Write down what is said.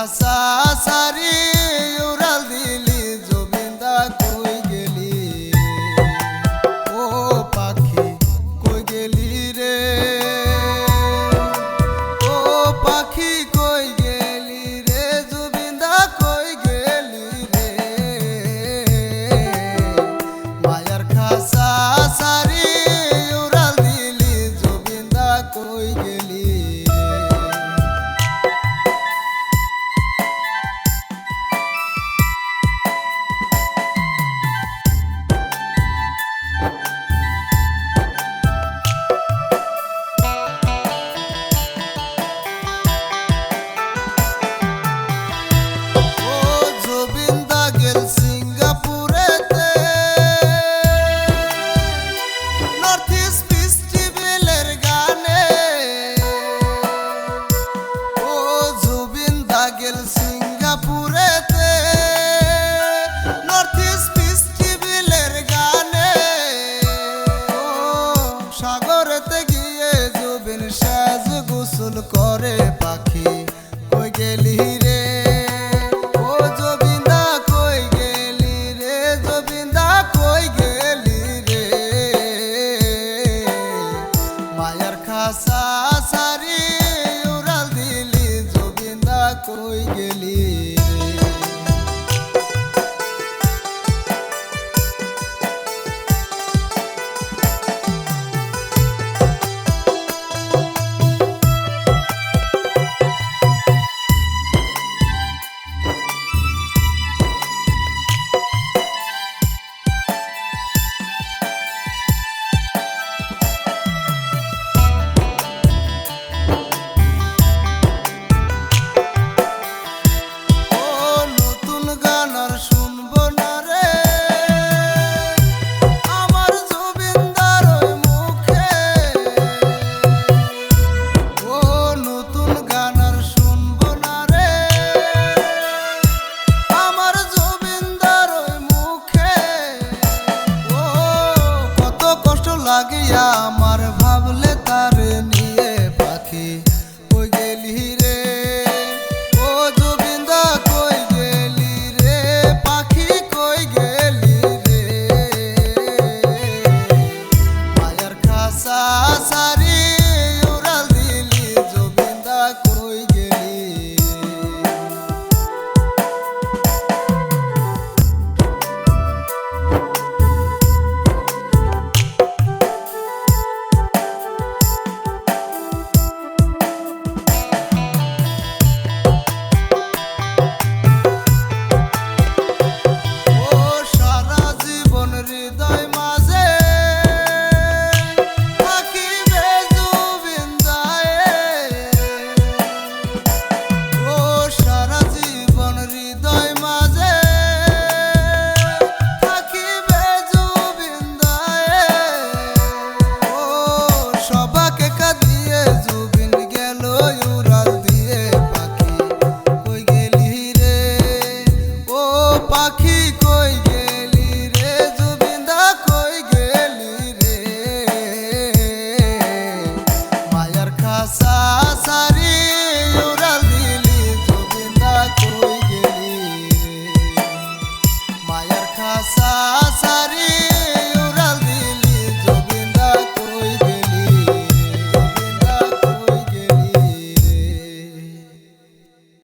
আশা সারি পাগেল সিঙ্গাপুরেতে। নর্থ ইস্ট পিস টিভিলের গানে। গিয়ে জুবিন করে পাখি। কই গেলি রে? ও, জবিন্দা কই গেলি রে? জবিন্দা কই গেলি রে? মায়ার খাসা সারি কই গেলি